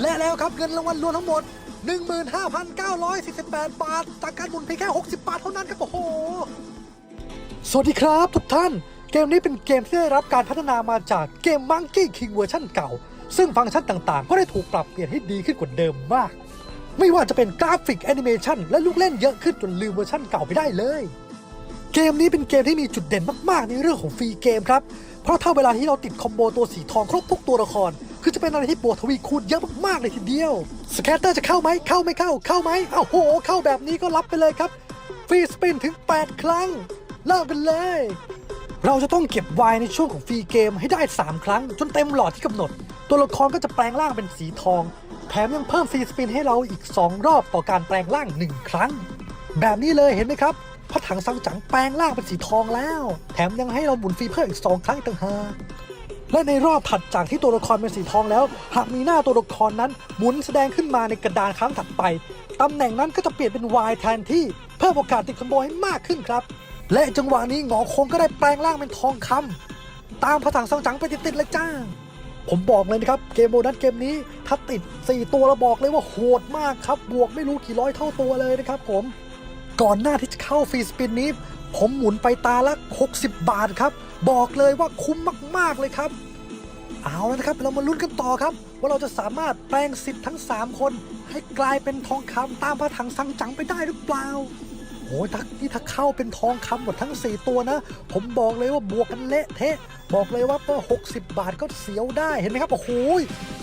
และแล้วครับเงินรางวัลรวมทั้งหมด 15,948 บาท จากการหมุนเพียงแค่ 60 บาทเท่านั้นครับ โอ้โห สวัสดีครับทุกท่าน เกมนี้เป็นเกมที่ได้รับการพัฒนามาจากเกม Monkey King เวอร์ชันเก่า ซึ่งฟังก์ชันต่างๆ ก็ได้ถูกปรับเปลี่ยนให้ดีขึ้นกว่าเดิมมาก ไม่ว่าจะเป็นกราฟิกแอนิเมชันและลูกเล่นเยอะขึ้นจนลืมเวอร์ชันเก่าไปได้เลย เกมนี้เป็นเกมที่มีจุดเด่นมากๆ ในเรื่องของฟรีเกมครับ เพราะถ้าเวลาที่เราติดคอมโบตัวสีทองครบทุกตัวละคร คือจะเป็นอะไรที่บวกทวีคูณเยอะมากๆเลยทีเดียว สแคตเตอร์จะเข้าไหมเข้าไม่เข้า เข้าไหมอ้าวโห เข้าแบบนี้ก็รับไปเลยครับ ฟรีสปินถึง 8 ครั้งเริ่มกันเลย เราจะต้องเก็บไวในช่วงของฟรีเกมให้ได้ 3 ครั้ง จนเต็มหลอดที่กำหนด ตัวละครก็จะแปลงร่างเป็นสีทอง แถมยังเพิ่มฟรีสปินให้เราอีก 2 รอบต่อการแปลงร่าง 1 ครั้ง แบบนี้เลยเห็นไหมครับ พระถังซังจังแปลงร่างเป็นสีทองแล้ว แถมยังให้เราหมุนฟรีเพิ่มอีก2ครั้งต่างหากและในรอบถัดจากที่ตัวละครเป็นสีทองแล้ว หากมีหน้าตัวละครนั้นหมุนแสดงขึ้นมาในกระดานครั้งถัดไปตำแหน่งนั้นก็จะเปลี่ยนเป็น Y แทนที่เพิ่มโอกาสติดคอมโบให้มากขึ้นครับ และจังหวะนี้หงอคงก็ได้แปลงร่างเป็นทองคำตามพระถังซังจังไปติดๆเลยจ้าผมบอกเลยนะครับ เกมโบนัสเกมนี้ถ้าติด 4 ตัวแล้วบอกเลยว่าโหดมากครับ บวกไม่รู้กี่ร้อยเท่าตัวเลยนะครับผม ก่อนหน้าที่จะเข้าฟรีสปินนี้ ผมหมุนไปตาละ 60 บาทครับ บอกเลยว่าคุ้มมาก ๆ เลยครับ เอาแล้วนะครับ เรามาลุ้นกันต่อครับ ว่าเราจะสามารถแปลงสิทธิ์ทั้ง 3 คน ให้กลายเป็นทองคำตามพระถังสังจังไปได้หรือเปล่า โอ้ยทักนี่ถ้าเข้าเป็นทองคำหมดทั้ง 4 ตัวนะ ผมบอกเลยว่าบวกกันเละเทะ บอกเลยว่าเพิ่60 บาทก็เสียวได้เห็นไหมครับ โอ้โห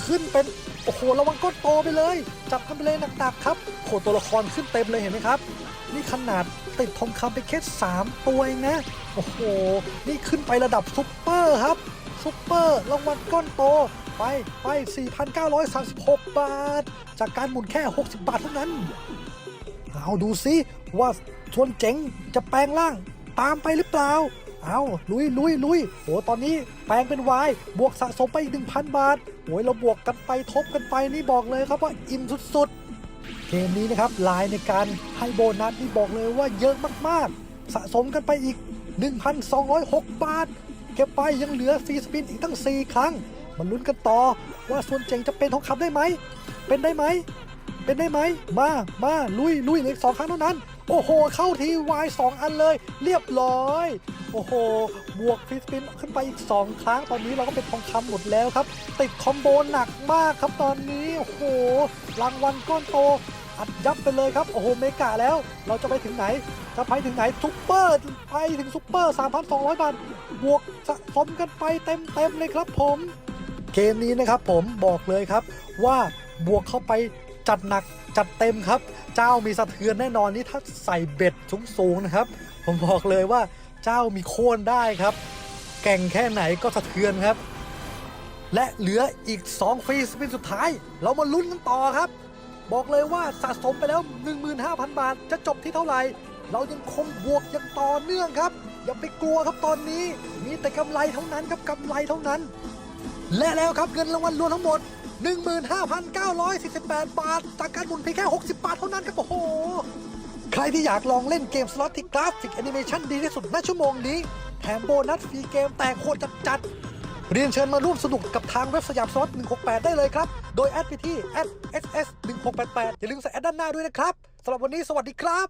ขึ้นเป็นโอ้โหระวังก้อนโตไปเลย จับกันไปเลยหนักๆครับโอ้โหตัวละครขึ้นเต็มเลยเห็นไหมครับ นี่ขนาดติดทองคำไปแค่3ตัวเองนะ โอ้โห นี่ขึ้นไประดับซุปเปอร์ครับซุปเปอร์รางวัลก้อนโตไปไป 4,936 บาท จากการหมุนแค่ 60 บาทเท่านั้น เอาดูซิว่าชวนเจ๋งจะแปลงร่างตามไปหรือเปล่า เอาลุยลุยลุยโอ้ตอนนี้แปลงเป็นวายบวกสะสมไปอีก1,000 บาทโอ้ยเราบวกกันไปทบกันไปนี่บอกเลยครับว่าอิ่มสุดๆ เกมนี้นะครับลายในการให้โบนัสนี่บอกเลยว่าเยอะมากๆ สะสมกันไปอีก 1,206 บาท เก็บไปยังเหลือฟรีสปินอีกตั้ง 4 ครั้งมาลุ้นกันต่อว่าส่วนเจ๋งจะเป็นทองคำได้ไหม เป็นได้ไหม เป็นได้ไหม มา มา ลุย ลุยเหลืออกสองครั้งเท่านั้น โอ้โห เข้าทีวายสองอันเลย เรียบร้อย โอ้โห บวกฟรีสปินขึ้นไปอีก 2 ครั้ง ตอนนี้เราก็เป็นทองคำหมดแล้วครับ ติดคอมโบหนักมากครับตอนนี้ โอ้โห รางวัลก้อนโต อัดยับไปเลยครับ โอ้โห เมกาแล้ว เราจะไปถึงไหน จะไปถึงไหนซุปเปอร์ ไปถึงซุปเปอร์ 3,200 บาท บวกสะสมกันไปเต็มๆเลยครับผม เกมนี้นะครับผมบอกเลยครับว่าบวกเข้าไป จัดหนักจัดเต็มครับ เจ้ามีสะเทือนแน่นอนนี่ถ้าใส่เบ็ดสูงๆนะครับ ผมบอกเลยว่าเจ้ามีโค่นได้ครับ แก่งแค่ไหนก็สะเทือนครับ และเหลืออีก 2 ฟรีสปินสุดท้าย เรามาลุ้นกันต่อครับ บอกเลยว่าสะสมไปแล้ว 15,000 บาทจะจบที่เท่าไหร่ เรายังคงบวกอย่างต่อเนื่องครับ อย่าไปกลัวครับตอนนี้ มีแต่กำไรเท่านั้นครับกำไรเท่านั้น และแล้วครับเงินรางวัลรวมทั้งหมด 15,948 บาท จากการหมุนเพียงแค่ 60 บาทเท่านั้นครับโอ้โห ใครที่อยากลองเล่นเกมสล็อตที่กราฟิกแอนิเมชันดีที่สุดณชั่วโมงนี้ แถมโบนัสฟรีเกมแต่โคตรจัดๆเรียนเชิญมาร่วมสนุกกับทางเว็บสยามสล็อต168 ได้เลยครับ โดยแอดไปที่ @ss1688 อย่าลืมใส่แอดด้านหน้าด้วยนะครับสำหรับวันนี้สวัสดีครับ